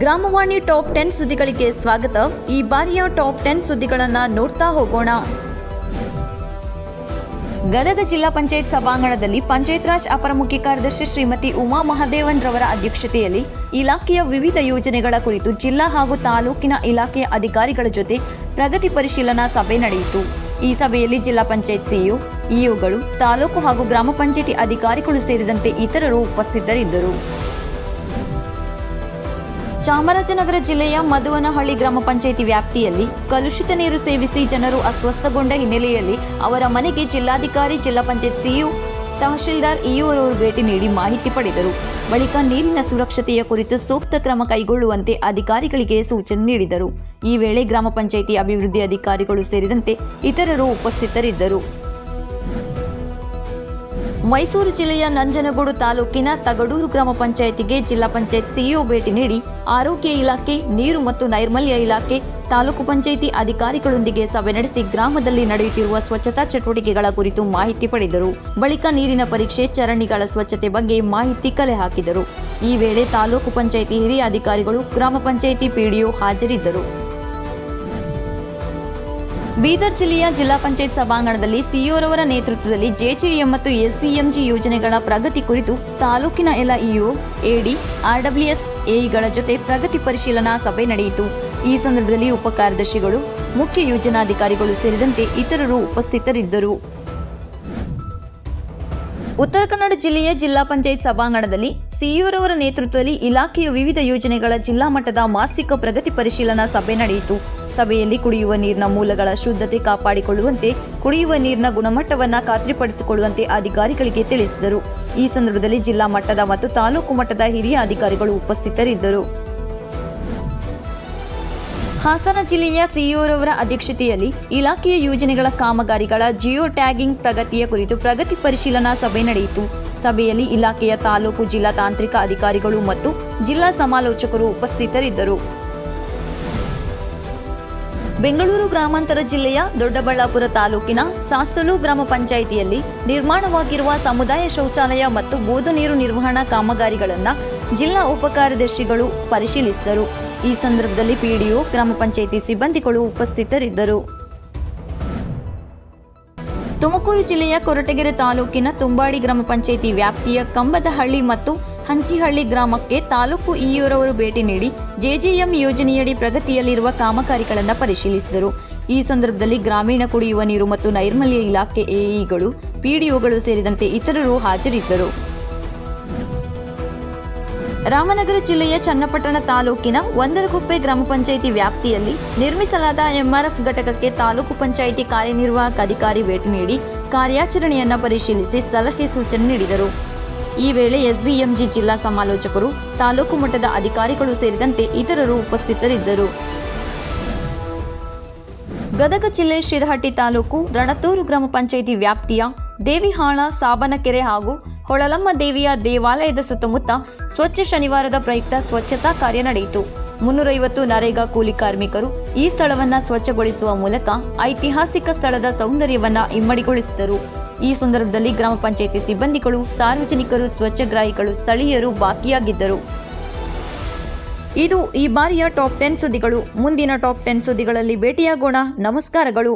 ಗ್ರಾಮವಾಣಿ top ten ಸುದ್ದಿಗಳಿಗೆ ಸ್ವಾಗತ. ಈ ಬಾರಿಯ ಟಾಪ್ ಟೆನ್ ಸುದ್ದಿಗಳನ್ನು ನೋಡ್ತಾ ಹೋಗೋಣ. ಗದಗ ಜಿಲ್ಲಾ ಪಂಚಾಯತ್ ಸಭಾಂಗಣದಲ್ಲಿ ಪಂಚಾಯತ್ ರಾಜ್ ಅಪರ ಮುಖ್ಯ ಕಾರ್ಯದರ್ಶಿ ಶ್ರೀಮತಿ ಉಮಾ ಮಹಾದೇವನ್ ರವರ ಅಧ್ಯಕ್ಷತೆಯಲ್ಲಿ ಇಲಾಖೆಯ ವಿವಿಧ ಯೋಜನೆಗಳ ಕುರಿತು ಜಿಲ್ಲಾ ಹಾಗೂ ತಾಲೂಕಿನ ಇಲಾಖೆಯ ಅಧಿಕಾರಿಗಳ ಜೊತೆ ಪ್ರಗತಿ ಪರಿಶೀಲನಾ ಸಭೆ ನಡೆಯಿತು. ಈ ಸಭೆಯಲ್ಲಿ ಜಿಲ್ಲಾ ಪಂಚಾಯತ್ ಸಿಇಒ, ಇಒಗಳು, ತಾಲೂಕು ಹಾಗೂ ಗ್ರಾಮ ಪಂಚಾಯತಿ ಅಧಿಕಾರಿಗಳು ಸೇರಿದಂತೆ ಇತರರು ಉಪಸ್ಥಿತರಿದ್ದರು. ಚಾಮರಾಜನಗರ ಜಿಲ್ಲೆಯ ಮಧುವನಹಳ್ಳಿ ಗ್ರಾಮ ಪಂಚಾಯಿತಿ ವ್ಯಾಪ್ತಿಯಲ್ಲಿ ಕಲುಷಿತ ನೀರು ಸೇವಿಸಿ ಜನರು ಅಸ್ವಸ್ಥಗೊಂಡ ಹಿನ್ನೆಲೆಯಲ್ಲಿ ಅವರ ಮನೆಗೆ ಜಿಲ್ಲಾಧಿಕಾರಿ, ಜಿಲ್ಲಾ ಪಂಚಾಯತ್ ಸಿಇಒ ತಹಶೀಲ್ದಾರ್ ಇಒರವರು ಭೇಟಿ ನೀಡಿ ಮಾಹಿತಿ ಪಡೆದರು. ಬಳಿಕ ನೀರಿನ ಸುರಕ್ಷತೆಯ ಕುರಿತು ಸೂಕ್ತ ಕ್ರಮ ಕೈಗೊಳ್ಳುವಂತೆ ಅಧಿಕಾರಿಗಳಿಗೆ ಸೂಚನೆ ನೀಡಿದರು. ಈ ವೇಳೆ ಗ್ರಾಮ ಪಂಚಾಯಿತಿ ಅಭಿವೃದ್ಧಿ ಅಧಿಕಾರಿಗಳು ಸೇರಿದಂತೆ ಇತರರು ಉಪಸ್ಥಿತರಿದ್ದರು. ಮೈಸೂರು ಜಿಲ್ಲೆಯ ನಂಜನಗೂಡು ತಾಲೂಕಿನ ತಗಡೂರು ಗ್ರಾಮ ಪಂಚಾಯಿತಿಗೆ ಜಿಲ್ಲಾ ಪಂಚಾಯತ್ ಸಿಇಒ ಭೇಟಿ ನೀಡಿ ಆರೋಗ್ಯ ಇಲಾಖೆ, ನೀರು ಮತ್ತು ನೈರ್ಮಲ್ಯ ಇಲಾಖೆ, ತಾಲೂಕು ಪಂಚಾಯಿತಿ ಅಧಿಕಾರಿಗಳೊಂದಿಗೆ ಸಭೆ ನಡೆಸಿ ಗ್ರಾಮದಲ್ಲಿ ನಡೆಯುತ್ತಿರುವ ಸ್ವಚ್ಛತಾ ಚಟುವಟಿಕೆಗಳ ಕುರಿತು ಮಾಹಿತಿ ಪಡೆದರು. ಬಳಿಕ ನೀರಿನ ಪರೀಕ್ಷೆ, ಚರಂಡಿಗಳ ಸ್ವಚ್ಛತೆ ಬಗ್ಗೆ ಮಾಹಿತಿ ಕಲೆ ಹಾಕಿದರು. ಈ ವೇಳೆ ತಾಲೂಕು ಪಂಚಾಯಿತಿ ಹಿರಿಯ ಅಧಿಕಾರಿಗಳು, ಗ್ರಾಮ ಪಂಚಾಯಿತಿ ಪಿಡಿಒ ಹಾಜರಿದ್ದರು. ಬೀದರ್ ಜಿಲ್ಲೆಯ ಜಿಲ್ಲಾ ಪಂಚಾಯತ್ ಸಭಾಂಗಣದಲ್ಲಿ ಸಿಇಒರವರ ನೇತೃತ್ವದಲ್ಲಿ ಜೆಜೆಎಂ ಮತ್ತು ಎಸ್ಬಿಎಂಜಿ ಯೋಜನೆಗಳ ಪ್ರಗತಿ ಕುರಿತು ತಾಲೂಕಿನ ಎಲ್ಲ ಇಒ, ಎಡಿ ಆರ್ಡಬ್ಲ್ಯೂಎಸ್ ಎಇಗಳ ಜೊತೆ ಪ್ರಗತಿ ಪರಿಶೀಲನಾ ಸಭೆ ನಡೆಯಿತು. ಈ ಸಂದರ್ಭದಲ್ಲಿ ಉಪಕಾರ್ಯದರ್ಶಿಗಳು ಮುಖ್ಯ ಯೋಜನಾಧಿಕಾರಿಗಳು ಸೇರಿದಂತೆ ಇತರರು ಉಪಸ್ಥಿತರಿದ್ದರು. ಉತ್ತರ ಕನ್ನಡ ಜಿಲ್ಲೆಯ ಜಿಲ್ಲಾ ಪಂಚಾಯತ್ ಸಭಾಂಗಣದಲ್ಲಿ ಸಿಇಒರವರ ನೇತೃತ್ವದಲ್ಲಿ ಇಲಾಖೆಯ ವಿವಿಧ ಯೋಜನೆಗಳ ಜಿಲ್ಲಾ ಮಟ್ಟದ ಮಾಸಿಕ ಪ್ರಗತಿ ಪರಿಶೀಲನಾ ಸಭೆ ನಡೆಯಿತು. ಸಭೆಯಲ್ಲಿ ಕುಡಿಯುವ ನೀರಿನ ಮೂಲಗಳ ಶುದ್ಧತೆ ಕಾಪಾಡಿಕೊಳ್ಳುವಂತೆ, ಕುಡಿಯುವ ನೀರಿನ ಗುಣಮಟ್ಟವನ್ನು ಖಾತ್ರಿಪಡಿಸಿಕೊಳ್ಳುವಂತೆ ಅಧಿಕಾರಿಗಳಿಗೆ ತಿಳಿಸಿದರು. ಈ ಸಂದರ್ಭದಲ್ಲಿ ಜಿಲ್ಲಾ ಮಟ್ಟದ ಮತ್ತು ತಾಲೂಕು ಮಟ್ಟದ ಹಿರಿಯ ಅಧಿಕಾರಿಗಳು ಉಪಸ್ಥಿತರಿದ್ದರು. ಹಾಸನ ಜಿಲ್ಲೆಯ ಸಿಇಒರವರ ಅಧ್ಯಕ್ಷತೆಯಲ್ಲಿ ಇಲಾಖೆಯ ಯೋಜನೆಗಳ ಕಾಮಗಾರಿಗಳ ಜಿಯೋ ಟ್ಯಾಗಿಂಗ್ ಪ್ರಗತಿಯ ಕುರಿತು ಪ್ರಗತಿ ಪರಿಶೀಲನಾ ಸಭೆ ನಡೆಯಿತು. ಸಭೆಯಲ್ಲಿ ಇಲಾಖೆಯ ತಾಲೂಕು ಜಿಲ್ಲಾ ತಾಂತ್ರಿಕ ಅಧಿಕಾರಿಗಳು ಮತ್ತು ಜಿಲ್ಲಾ ಸಮಾಲೋಚಕರು ಉಪಸ್ಥಿತರಿದ್ದರು. ಬೆಂಗಳೂರು ಗ್ರಾಮಾಂತರ ಜಿಲ್ಲೆಯ ದೊಡ್ಡಬಳ್ಳಾಪುರ ತಾಲೂಕಿನ ಸಾಸಲು ಗ್ರಾಮ ಪಂಚಾಯಿತಿಯಲ್ಲಿ ನಿರ್ಮಾಣವಾಗಿರುವ ಸಮುದಾಯ ಶೌಚಾಲಯ ಮತ್ತು ಬೋಧು ನೀರು ನಿರ್ವಹಣಾ ಕಾಮಗಾರಿಗಳನ್ನು ಜಿಲ್ಲಾ ಉಪಕಾರ್ಯದರ್ಶಿಗಳು ಪರಿಶೀಲಿಸಿದರು. ಈ ಸಂದರ್ಭದಲ್ಲಿ ಪಿಡಿಒ ಗ್ರಾಮ ಪಂಚಾಯಿತಿ ಸಿಬ್ಬಂದಿಗಳು ಉಪಸ್ಥಿತರಿದ್ದರು. ತುಮಕೂರು ಜಿಲ್ಲೆಯ ಕೊರಟಗೆರೆ ತಾಲೂಕಿನ ತುಂಬಾಡಿ ಗ್ರಾಮ ಪಂಚಾಯಿತಿ ವ್ಯಾಪ್ತಿಯ ಕಂಬದಹಳ್ಳಿ ಮತ್ತು ಹಂಚಿಹಳ್ಳಿ ಗ್ರಾಮಕ್ಕೆ ತಾಲೂಕು ಇಯೂರವರು ಭೇಟಿ ನೀಡಿ ಜೆಜೆಎಂ ಯೋಜನೆಯಡಿ ಪ್ರಗತಿಯಲ್ಲಿರುವ ಕಾಮಗಾರಿಗಳನ್ನು ಪರಿಶೀಲಿಸಿದರು. ಈ ಸಂದರ್ಭದಲ್ಲಿ ಗ್ರಾಮೀಣ ಕುಡಿಯುವ ನೀರು ಮತ್ತು ನೈರ್ಮಲ್ಯ ಇಲಾಖೆ ಎಇಗಳು ಪಿಡಿಒಗಳು ಸೇರಿದಂತೆ ಇತರರು ಹಾಜರಿದ್ದರು. ರಾಮನಗರ ಜಿಲ್ಲೆಯ ಚನ್ನಪಟ್ಟಣ ತಾಲೂಕಿನ ಒಂದರಗುಪ್ಪೆ ಗ್ರಾಮ ಪಂಚಾಯಿತಿ ವ್ಯಾಪ್ತಿಯಲ್ಲಿ ನಿರ್ಮಿಸಲಾದ ಎಂಆರ್ಎಫ್ ಘಟಕಕ್ಕೆ ತಾಲೂಕು ಪಂಚಾಯಿತಿ ಕಾರ್ಯನಿರ್ವಾಹಕ ಅಧಿಕಾರಿ ಭೇಟಿ ನೀಡಿ ಕಾರ್ಯಾಚರಣೆಯನ್ನು ಪರಿಶೀಲಿಸಿ ಸಲಹೆ ಸೂಚನೆ ನೀಡಿದರು. ಈ ವೇಳೆ ಎಸ್ಬಿಎಂಜಿ ಜಿಲ್ಲಾ ಸಮಾಲೋಚಕರು, ತಾಲೂಕು ಮಟ್ಟದ ಅಧಿಕಾರಿಗಳು ಸೇರಿದಂತೆ ಇತರರು ಉಪಸ್ಥಿತರಿದ್ದರು. ಗದಗ ಜಿಲ್ಲೆ ಶಿರಹಟ್ಟಿ ತಾಲೂಕು ರಣತೂರು ಗ್ರಾಮ ಪಂಚಾಯಿತಿ ವ್ಯಾಪ್ತಿಯ ದೇವಿಹಾಳ, ಸಾಬನಕೆರೆ ಹಾಗೂ ಹೊಳಲಮ್ಮ ದೇವಿಯ ದೇವಾಲಯದ ಸುತ್ತಮುತ್ತ ಸ್ವಚ್ಛ ಶನಿವಾರದ ಪ್ರಯುಕ್ತ ಸ್ವಚ್ಛತಾ ಕಾರ್ಯ ನಡೆಯಿತು. ಮುನ್ನೂರೈವತ್ತು ನರೇಗಾ ಕೂಲಿ ಕಾರ್ಮಿಕರು ಈ ಸ್ಥಳವನ್ನ ಸ್ವಚ್ಛಗೊಳಿಸುವ ಮೂಲಕ ಐತಿಹಾಸಿಕ ಸ್ಥಳದ ಸೌಂದರ್ಯವನ್ನ ಇಮ್ಮಡಿಗೊಳಿಸಿದರು. ಈ ಸಂದರ್ಭದಲ್ಲಿ ಗ್ರಾಮ ಪಂಚಾಯಿತಿ ಸಿಬ್ಬಂದಿಗಳು, ಸಾರ್ವಜನಿಕರು, ಸ್ವಚ್ಛಗ್ರಾಹಿಗಳು, ಸ್ಥಳೀಯರು ಬಾಕಿಯಾಗಿದ್ದರು ಇದು ಈ ಬಾರಿಯ ಟಾಪ್ ಟೆನ್ ಸುದ್ದಿಗಳು. ಮುಂದಿನ ಟಾಪ್ ಟೆನ್ ಸುದ್ದಿಗಳಲ್ಲಿ ಭೇಟಿಯಾಗೋಣ. ನಮಸ್ಕಾರಗಳು.